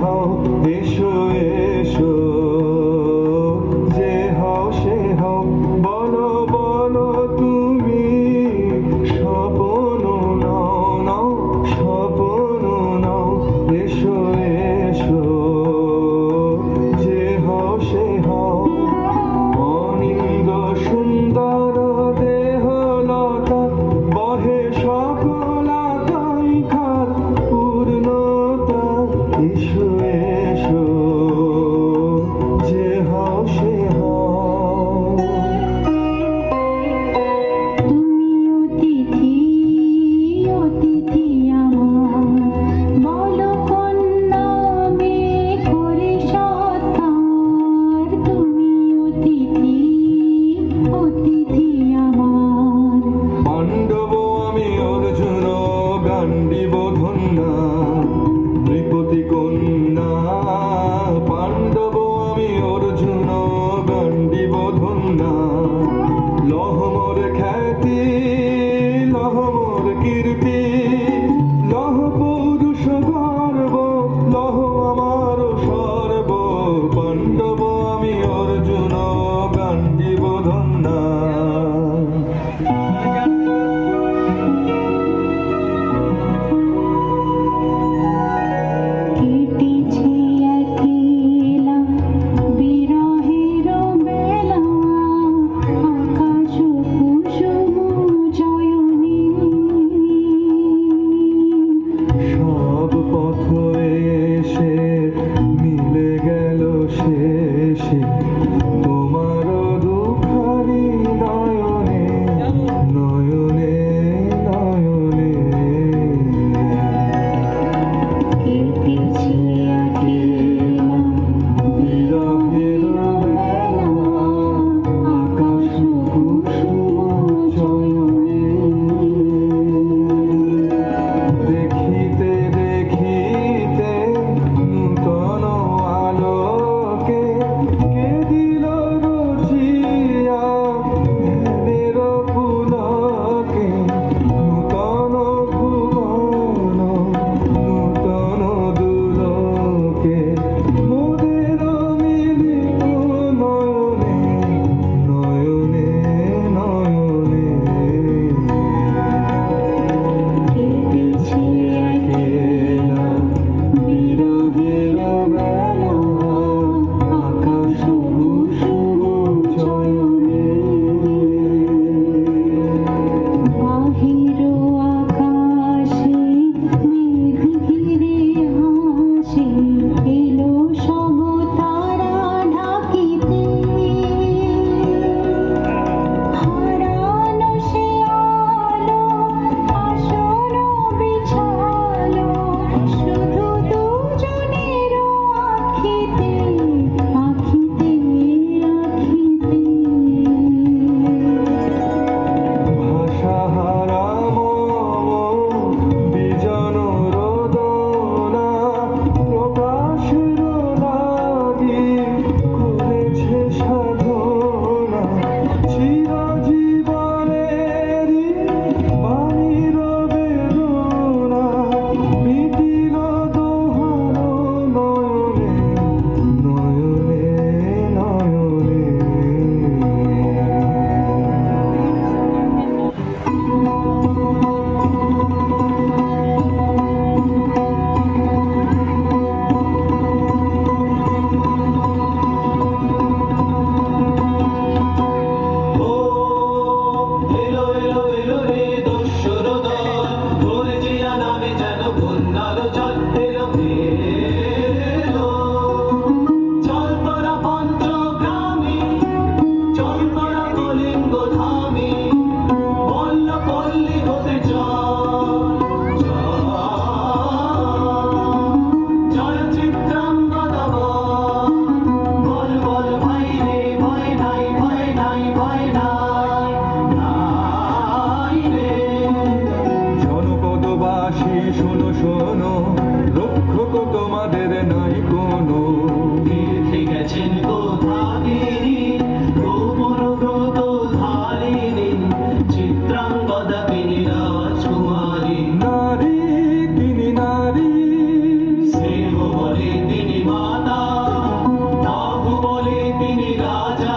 হও এসো know. শুধু শোনো রক্ষক তোমাদের নাই কোনো। তিনি রাজকুমারী নারী তিনি নারী। স্নেহ বলে তিনি মাতা বাহু বলে তিনি রাজা।